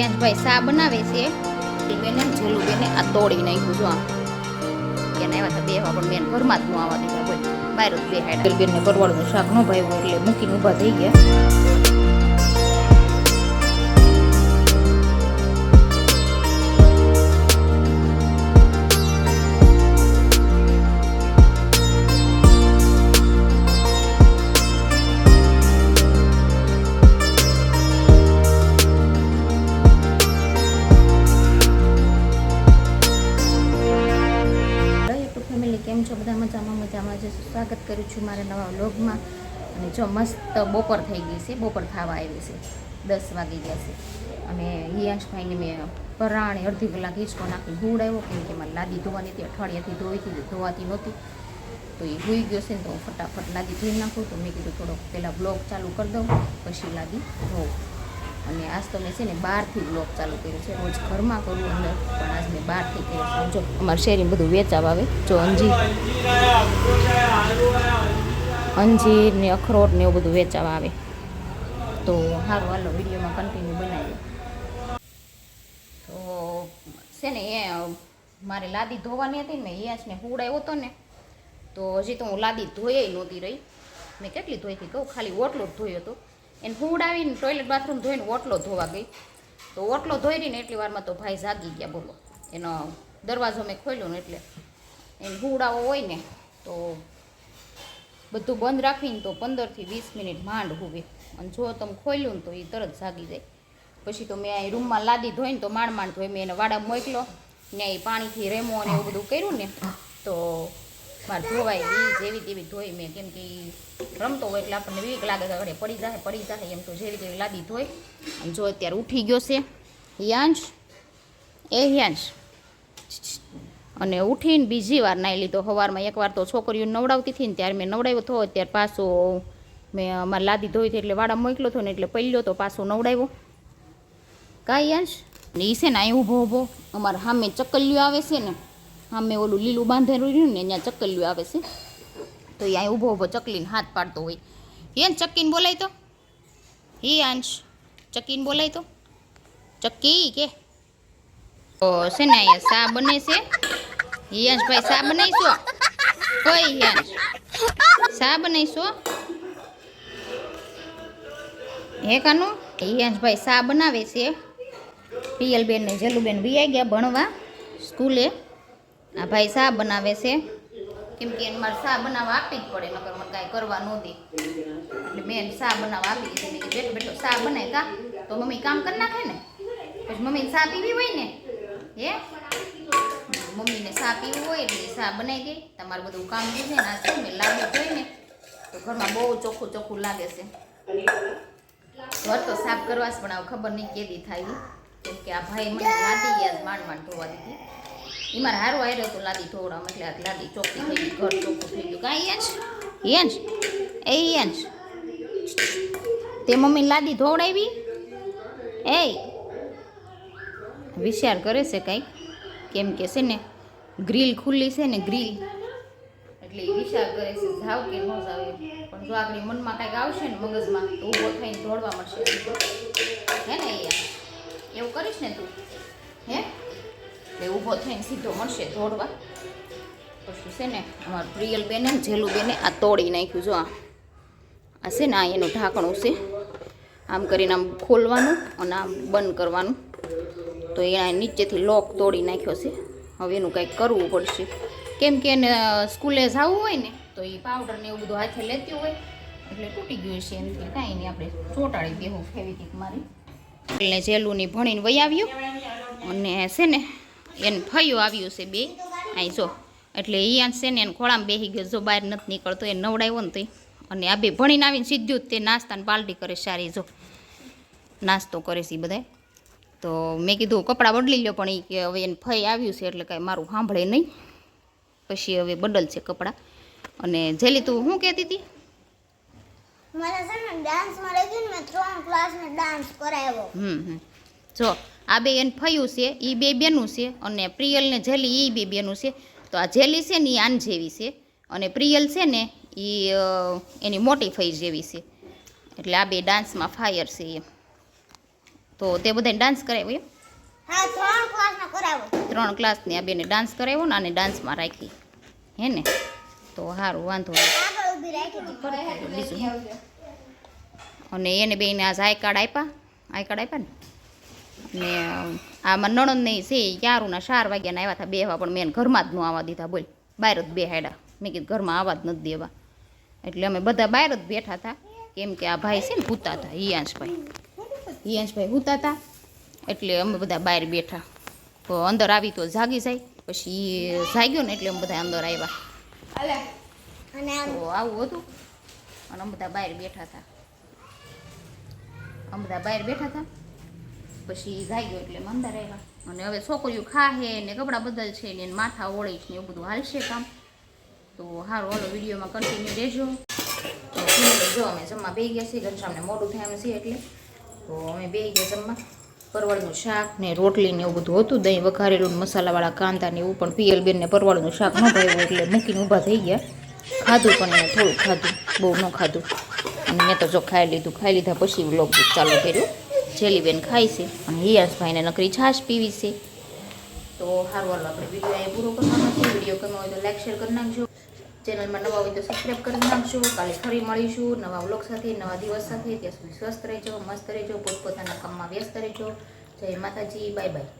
હિયાંશભાઈ સા બનાવે છે. બેને જેલું બેને આ તોડી નાખ્યું જો આમ. એને આવ્યા હતા બેહવા, પણ બેન ઘરમાં જ ન આવવા દીધા કોઈ. બહાર જ બેહાડ્યા. બેનને પરવાળનું શાક ન ભાઈ એટલે મૂકીને ઊભા થઈ ગયા. મજામાં મજામાં જે સ્વાગત કરું છું મારા નવા વ્લોગમાં. અને જો મસ્ત બપોર થઈ ગઈ છે, બપોર થવા આવી છે. દસ વાગી ગયા છે. અને હિયાંશભાઈને મેં પરાણે અડધી કલાક હિંચકો નાખી ગુડ આવ્યો કેમ કે મારે લાદી ધોવાની હતી, અઠવાડિયાથી ધોઈતી ધોવાતી નહોતી. તો એ હોઈ ગયો છે ને તો હું ફટાફટ લાદી ધોઈ નાખું. તો મેં કીધું થોડોક પહેલાં બ્લોગ ચાલુ કરી દઉં, પછી લાદી ધોઉં અને આજ તો મેં છે ને બહારથી બ્લોગ ચાલુ કર્યો છે. રોજ ઘરમાં કરું અંદર, પણ આજ મેં બહારથી કર્યો જો, અમારા શેરીમાં બધું વેચાવ આવે. જો, અંજીર અંજીર ને અખરોટ ને એવું બધું વેચાવા આવે. તો સારું હાલો, વિડીયોમાં કન્ટિન્યુ બનાવી તો છે ને એ, મારે લાદી ધોવાની હતી ને યાસને ને હુડાયો હતો ને, તો હજી તો હું લાદી ધોઈ નહોતી રહી. મેં કેટલી ધોઈ હતી કહું? ખાલી ઓટલો જ ધોયો હતો. એને હુડ આવીને ટોયલેટ બાથરૂમ ધોઈને ઓટલો ધોવા ગઈ. તો ઓટલો ધોઈ રહીને એટલી વારમાં તો ભાઈ જાગી ગયા બોલો. એનો દરવાજો મેં ખોલ્યો ને એટલે એને હુંડાવો હોય ને તો બધું બંધ રાખીને તો પંદરથી વીસ મિનિટ માંડ હોવે. અને જો તમે ખોલ્યું ને તો એ તરત જાગી જાય. પછી તો મેં અહીં રૂમમાં લાદી ધોઈને તો માંડ માંડ ધોઈ મેં એને વાડા મોકલો. ને એ પાણીથી રેમો અને એવું બધું કર્યું ને તો મારે ધોવાય એ જેવી તેવી ધોઈ મેં, કેમ કે રમતો હોય એટલે આપણને વીક લાગે કે ઘરે પડી જાય પડી જાય, એમ તો જેવી તેવી લાદી ધોઈ. અને જો અત્યારે ઉઠી ગયો છે, હિયાંશ, એ હિયાંશ. અને ઉઠીને બીજી વાર નાહી લીધો સવારમાં એકવાર તો છોકરીઓ નવડાવતી હતી ને ત્યારે મેં નવડાવ્યો હતો ત્યારે પાછો મેં અમારે લાદી ધોઈ હતી એટલે વાડા મોકલ્યો હતો ને એટલે પહેલ્યો તો પાછો નવડાવ્યો. કાંઈ ને એ છે ને, અહીં ઊભો ઊભો. અમારે સામે ચકલિયું આવે છે ને સામે ઓલું લીલું બાંધેલું રહ્યું ને અહીંયા ચકલિયું આવે છે. તો એ અહીં ઊભો ઊભો ચકલીને હાથ પાડતો હોય. હેન ચક્કીને બોલાય તો? હી અંશ, ચક્કીને બોલાય તો? ચક્કી કે? તો છે ને અહીંયા સા બને છે? હિયાંશભાઈ સા બનાવીશો કોઈ હિયાંશ સા બનાવીશો હે કાનું? હિયાંશભાઈ સા બનાવે છે? પિયલબેન ને જલુબેન વિયાઈ ગયા ભણવા સ્કૂલે. આ ભાઈ સા બનાવે છે? કેમ કે એને મારે સા બનાવવા આપી જ પડે, નકર મને કાંઈ કરવા નહોતી એટલે મેં સા બનાવવા આપી દીધી મેં બેઠો બેઠો શા બનાય કા? તો મમ્મી કામ કરી નાખે ને? પછી મમ્મીને શા પીવી હોય ને? હે? મમ્મીને સા પીવું હોય એટલે સા બનાવી દે? તમારું બધું કામ જોઈએ ને, આ છે મેં લાગે હોય ને? તો ઘરમાં બહુ ચોખ્ખું ચોખ્ખું લાગે છે. ઘર તો સાફ કરવા પણ હવે ખબર નહીં કેદી થાય. કેમ કે આ ભાઈ મને લાદી ગયા માંડ માંડ ધોવા દીધી. એ મારે હારું આવ્યો તો લાદી ધોવડામાં, એટલે આ લાદી ચોખ્ખી થઈ ગઈ, ઘર ચોખ્ખું થઈ ગયું. કાંઈ યંશ યંશ એ યંશ તે મમ્મી લાદી ધોવડાવી. એ વિચાર કરે છે કંઈક કેમ કે છે ને, ગ્રીલ ખુલ્લી છે ને ગ્રીલ. એટલે વિચાર કરે છે, જાવ કે ન જાવ એમ. પણ જો આપણી મનમાં કાંઈક આવશે ને મગજમાં, તો ઊભો થઈને દોડવા મળશે. હે ને એવું કરીશ ને તું? હે? એટલે ઊભો થઈને સીધો મળશે દોડવા. પછી છે ને અમારું પ્રિયલ બેને, જેલું બેને આ તોડી નાખ્યું, જો આ. છે ને આ એનું ઢાંકણું છે. આમ કરીને આમ ખોલવાનું અને આમ બંધ કરવાનું. તો એના નીચેથી લોક તોડી નાખ્યો છે. હવે એનું કંઈક કરવું પડશે. કેમ કે એને સ્કૂલે જવું હોય ને, તો એ પાવડર ને એવું બધું હાથે લેતી હોય, એટલે તૂટી ગયું છે એમથી કાંઈ નહીં, આપણે ચોંટાડી દેવું ફેવિક મારી. એટલે જેલુની ભણીને વહી આવ્યું. અને છે ને એને ફયું આવ્યું છે બે. અહીં જો એટલે એ છે ને એને ખોળામાં બેસી ગયો જો બહાર નથી નીકળતો એ નવડાવ્યો ને તો અને આ બે ભણીને આવીને સીધું જ તે નાસ્તાને પાલટી કરે સારી જો. નાસ્તો કરે છે એ બધાય. તો મેં કીધું કપડાં બદલી લ્યો પણ એ કે હવે એને ફઈ આવ્યું છે એટલે કાંઈ મારું સાંભળે નહીં. પછી હવે બદલશે કપડાં. અને જેલી તું શું કહેતી હતી? મારા છે ને ડાન્સમાં રહી ગયું મેં ત્રણ ક્લાસને ડાન્સ કરાવ્યો. હમ હમ. જો આ બે એન ફયું છે એ બે બેનું છે અને પ્રિયલ ને જેલી એ બે બેનું છે. તો આ જેલી છે ને એ આન જેવી છે અને પ્રિયલ છે ને એ એની મોટી ફઈ જેવી છે. એટલે આ બે ડાન્સમાં ફાયર છે એમ તો તે બધાને ડાન્સ કરાવ્યો એમ? ત્રણ ક્લાસની આ બેને ડાન્સ કરાવ્યો ને આને ડાન્સમાં રાખી. હે ને? તો સારું વાંધો નહીં. અને એને બેને આજ આઈ કાર્ડ આપ્યા. આઈ કાર્ડ આપ્યા ને? ને આમાં નણંદ નહીં છે ક્યારુંના ચાર વાગ્યાના આવ્યા હતા બેહવા પણ મેં ઘરમાં જ ન આવવા દીધા બોલ. બહાર જ બેહાડ્યા મેં કીધું ઘરમાં આવવા જ નથી દેવા. એટલે અમે બધા બહાર જ બેઠા હતા કેમ કે આ ભાઈ છે ને હુતા હતા હિયાંશભાઈ હિયાંશભાઈ હુતા હતા એટલે અમે બધા બહાર બેઠા. તો અંદર આવી તો જાગી જાય પછી જાગ્યો ને એટલે અમે બધા અંદર આવ્યા અને તો આવું હતું. અને અમે બધા બહાર બેઠા હતા અમે બધા બહાર બેઠા હતા પછી જાગ્યો એટલે મંદર આવ્યા. અને હવે છોકરીઓ ખાહે ને કપડાં બદલ છે ને માથા ઓળે છે ને એવું બધું હાલશે કામ. તો સારું હાલો, વિડીયોમાં કન્ટિન્યુ રહેજો. જો અમે જમવા બે ગયા છીએ ઘનશ્યામને મોડું થાય એમ છે એટલે. તો અમે બે ગયા જમવા. પરવાળનું શાક ને રોટલી ને એવું બધું હતું. દહીં વઘારેલું મસાલાવાળા કાંદા ને એવું પણ પિયલ બેનને પરવાળનું શાક ન ભાવ્યું એટલે મૂકીને ઊભા થઈ ગયા. ખાધું પણ એને થોડું ખાધું, બહુ ન ખાધું. અને મેં તો જો ખાઈ લીધું. ખાઈ લીધા પછી વ્લોગ ચાલુ કર્યું. જેલીબેન ખાય છે અને હિયાસભાઈને નકરી છાશ પીવી છે. તો સારું હાલો, આપણે વીડિયો અહીંયા પૂરો કરવાનો છે. વીડિયો ગમ્યો હોય તો લાઈક શેર કરી નાખજો. ચેનલમાં નવા હોય તો સબસ્ક્રાઈબ કરી નાખજો. કાલે ફરી મળીશું નવા વ્લોગ સાથે, નવા દિવસ સાથે. ત્યાં સુધી સ્વસ્થ રહેજો, મસ્ત રહેજો, પોતપોતાના કામમાં વ્યસ્ત રહેજો. જય માતાજી બાય બાય